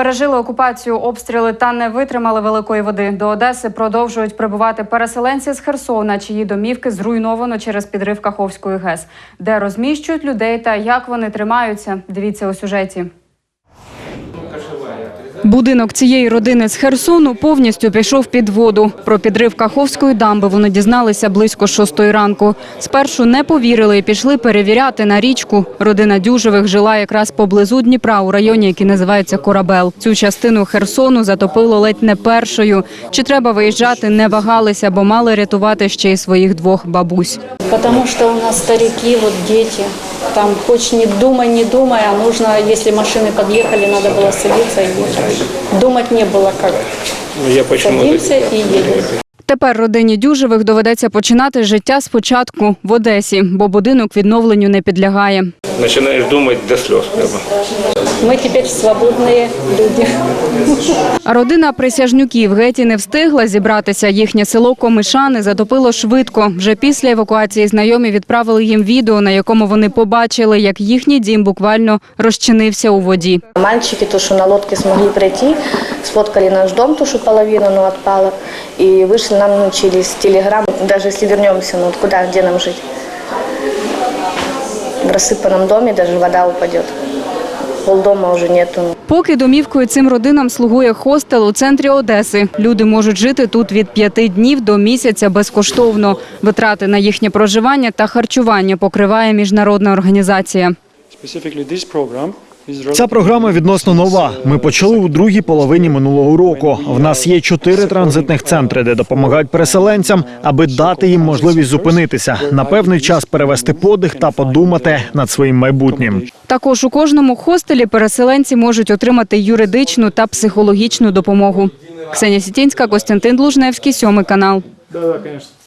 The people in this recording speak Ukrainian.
Пережили окупацію, обстріли та не витримали великої води. До Одеси продовжують прибувати переселенці з Херсона, чиї домівки зруйновано через підрив Каховської ГЕС, де розміщують людей та як вони тримаються. Дивіться у сюжеті. Будинок цієї родини з Херсону повністю пішов під воду. Про підрив Каховської дамби вони дізналися близько шостої ранку. Спершу не повірили і пішли перевіряти на річку. Родина Дюжевих жила якраз поблизу Дніпра у районі, який називається Корабел. Цю частину Херсону затопило ледь не першою. Чи треба виїжджати, не вагалися, бо мали рятувати ще й своїх двох бабусь. Потому что у нас старики, вот дети. Там хоть не думай, не думай, а нужно, если машины подъехали, надо было садиться и ехать. Думать не было как. Ну, я почему-то... Садимся и едем. Тепер родині Дюжевих доведеться починати життя спочатку в Одесі, бо будинок відновленню не підлягає. Починаєш думати до сльоз. Прямо. Мы теперь свободные люди. А Родина присяжнюків геть і не встигла зібратися. Їхнє село Комишани затопило швидко. Вже після евакуації знайомі відправили їм відео, на якому вони побачили, як їхній дім буквально розчинився у воді. Мальчики, то, что на лодке смогли пройти, сфоткали наш дом, то, что половина ну, отпала, и вышли, нам научились телеграм, даже если вернемся, ну вот куда, где нам жить? В рассыпанном доме даже вода упадет. Полдома уже нету. Поки домівкою цим родинам слугує хостел у центрі Одеси. Люди можуть жити тут від п'яти днів до місяця безкоштовно. Витрати на їхнє проживання та харчування покриває міжнародна організація. Ця програма відносно нова. Ми почали у другій половині минулого року. В нас є чотири транзитних центри, де допомагають переселенцям, аби дати їм можливість зупинитися, на певний час перевести подих та подумати над своїм майбутнім. Також у кожному хостелі переселенці можуть отримати юридичну та психологічну допомогу. Ксенія Сітінська, Костянтин Длужневський, сьомий канал.